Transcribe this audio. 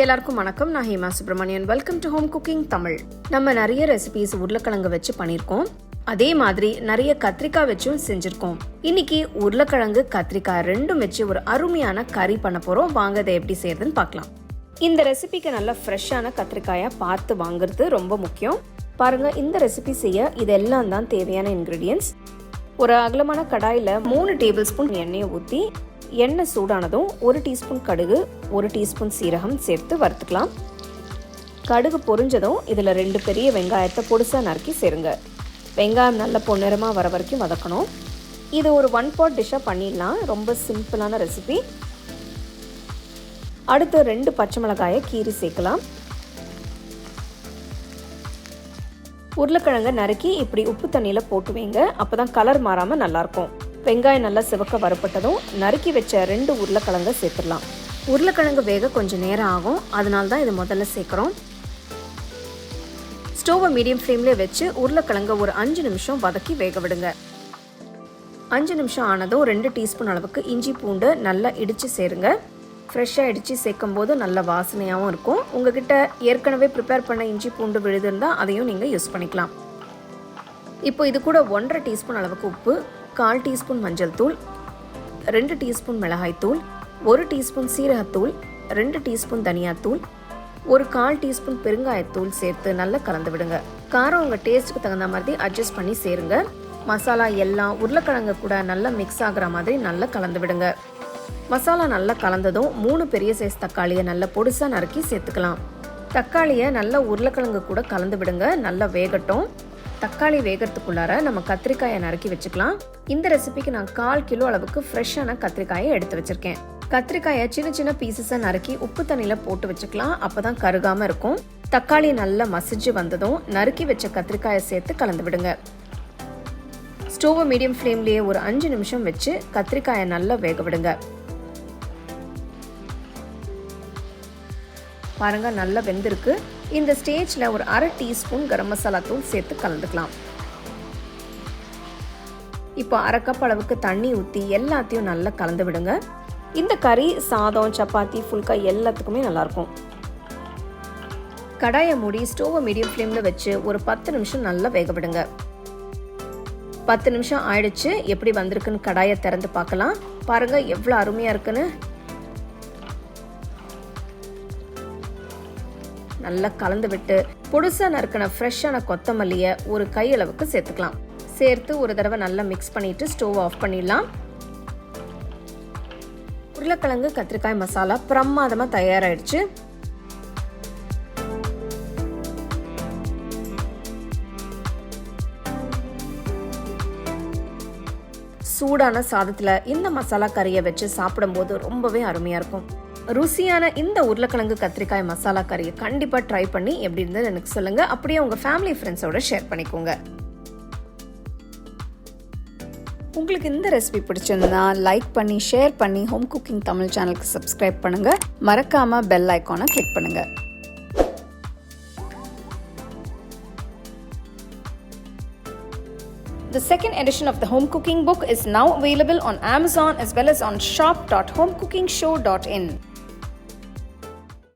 எல்லாருக்கும் வணக்கம். நான் Hema Subramanian welcome to home cooking Tamil. நம்ம நிறைய ரெசிபிஸ் உருளைக்கிழங்கு வச்சு பண்ணியிருக்கோம். அதே மாதிரி நிறைய கத்திரிக்காய் வச்சும் செஞ்சிருக்கோம். இன்னைக்கு உருளைக்கிழங்கு கத்திரிக்காய் ரெண்டும் வச்சு ஒரு அருமையான கறி பண்ண போறோம். வாங்க அதை எப்படி செய்யறதுன்னு பார்க்கலாம். இந்த ரெசிபிக்கு நல்ல ஃப்ரெஷ்ஷான கத்திரிக்காயை பார்த்து வாங்குறது ரொம்ப முக்கியம். பாருங்க இந்த ரெசிபி செய்ய இதெல்லாம் தான் தேவையான இன்க்ரீடியன்ஸ் ஒரு அகலமான கடாயில் மூணு டேபிள் ஸ்பூன் எண்ணெயை ஊற்றி எண்ணெய் சூடானதும் ஒரு டீஸ்பூன் கடுகு ஒரு டீஸ்பூன் சீரகம் சேர்த்து வறுத்துக்கலாம். கடுகு பொரிஞ்சதும் இதில் ரெண்டு பெரிய வெங்காயத்தை பொடிசாக நறுக்கி சேருங்க. வெங்காயம் நல்ல பொன்னிறமாக வர வரைக்கும் வதக்கணும். இது ஒரு ஒன் பாட் டிஷ்ஷாக பண்ணிடலாம். ரொம்ப சிம்பிளான ரெசிபி அடுத்து ரெண்டு பச்சை மிளகாயை கீரி சேர்க்கலாம். உருளைக்கிழங்க நறுக்கி இப்படி உப்பு தண்ணியில் போட்டு வைங்க. அப்போ தான் கலர் மாறாமல் நல்லாயிருக்கும் வெங்காயம் நல்லா சிவக்க வரப்பட்டதும் நறுக்கி வச்ச ரெண்டு உருளைக்கிழங்கை சேர்த்துடலாம். உருளைக்கிழங்கு வேக கொஞ்சம் நேரம் ஆகும். அதனால தான் இது முதல்ல சேர்க்குறோம். ஸ்டோவை மீடியம் ஃப்ளேம்லேயே வச்சு உருளைக்கிழங்கை ஒரு அஞ்சு நிமிஷம் வதக்கி வேக விடுங்க. அஞ்சு நிமிஷம் ஆனதும் ரெண்டு டீஸ்பூன் அளவுக்கு இஞ்சி பூண்டு நல்லா இடித்து சேருங்க. ஃப்ரெஷ்ஷாக இடித்து சேர்க்கும் போது நல்ல வாசனையாகவும் இருக்கும். உங்ககிட்ட ஏற்கனவே ப்ரிப்பேர் பண்ண இஞ்சி பூண்டு விழுது இருந்தால் அதையும் நீங்கள் யூஸ் பண்ணிக்கலாம். இப்போ இது கூட ஒன்றரை டீஸ்பூன் அளவுக்கு உப்பு கால் டீஸ்பூன் மஞ்சள் தூள் ரெண்டு டீஸ்பூன் மிளகாய் தூள் ஒரு டீஸ்பூன் சீரகத்தூள் ரெண்டு டீஸ்பூன் தனியாத்தூள் ஒரு கால் டீஸ்பூன் பெருங்காயத்தூள் சேர்த்து நல்லா கலந்து விடுங்க. காரம் உங்கள் டேஸ்ட்டுக்கு தகுந்த மாதிரி அட்ஜஸ்ட் பண்ணி சேருங்க. மசாலா எல்லாம் உருளைக்கிழங்கு கூட நல்லா மிக்ஸ் ஆகுற மாதிரி நல்லா கலந்து விடுங்க. மசாலா நல்லா கலந்ததும் மூணு பெரிய சைஸ் தக்காளியை நல்லா பொடிசாக நறுக்கி சேர்த்துக்கலாம். தக்காளியை நல்லா உருளைக்கிழங்கு கூட கலந்து விடுங்க நல்லா வேகட்டும். தக்காளி வேகிறதுக்குள்ளார நம்ம கத்திரிக்காயை நறுக்கி வச்சுக்கலாம். இந்த ரெசிபிக்கு நான் கால் கிலோ அளவுக்கு ஃப்ரெஷ்ஷான கத்திரிக்காயை எடுத்து வச்சிருக்கேன். கத்திரிக்காயை சின்ன சின்ன பீசஸை நறுக்கி உப்பு தண்ணியில் போட்டு வச்சுக்கலாம். அப்போ தான் கருகாமல் இருக்கும். தக்காளி நல்லா மசிஞ்சு வந்ததும் நறுக்கி வச்ச கத்திரிக்காயை சேர்த்து கலந்து விடுங்க. ஸ்டோவை மீடியம் ஃப்ளேம்லேயே ஒரு அஞ்சு நிமிஷம் வச்சு கத்திரிக்காயை நல்லா வேக விடுங்க. பாருங்க நல்லா வெந்திருக்கு. இந்த ஸ்டேஜில் ஒரு அரை டீஸ்பூன் கரம் மசாலா தூள் சேர்த்து கலந்துக்கலாம். இப்போ அரை கப் அளவுக்கு தண்ணி ஊற்றி எல்லாத்தையும் நல்லா கலந்து விடுங்க. இந்த கறி சாதம் சப்பாத்தி ஃபுல்கா எல்லாத்துக்குமே நல்லாயிருக்கும். கடாயை மூடி ஸ்டோவை மீடியம் ஃப்ளேமில் வச்சு ஒரு பத்து நிமிஷம் நல்லா வேக விடுங்க. பத்து நிமிஷம் ஆயிடுச்சு. எப்படி வந்திருக்குன்னு கடாயை திறந்து பார்க்கலாம். பாருங்க எவ்வளோ அருமையாக இருக்குன்னு. நல்லா கலந்து விட்டு பொடுசா நறுக்கின ஃப்ரெஷ்ஷான கொத்தமல்லியை ஒரு கையளவுக்கு சேர்த்துக்கலாம். சேர்த்து ஒரு தடவை நல்லா மிக்ஸ் பண்ணிட்டு ஸ்டவ் ஆஃப் பண்ணிடலாம். உருளைக்கிழங்கு கத்திரிக்காய் மசாலா பிரமாதமாக தயாராகிடுச்சு சூடான சாதத்தில் இந்த மசாலா கறியை வச்சு சாப்பிடும்போது ரொம்பவே அருமையாக இருக்கும். ருசியான இந்த உருளைக்கிழங்கு கத்திரிக்காய் மசாலா கறியை கண்டிப்பாக ட்ரை பண்ணி எப்படி இருந்தது எனக்கு சொல்லுங்கள் அப்படியே உங்கள் ஃபேமிலி ஃப்ரெண்ட்ஸோட ஷேர் பண்ணிக்கோங்க. உங்களுக்கு இந்த ரெசிபி பிடிச்சிருந்தா லைக் பண்ணி ஷேர் பண்ணி ஹோம் குக்கிங் தமிழ் சேனலுக்கு சப்ஸ்கிரைப் பண்ணுங்கள் மறக்காமல் பெல் ஐக்கானை கிளிக் பண்ணுங்கள் The second edition of the home cooking book is now available on Amazon as well as on shop.homecookingshow.in.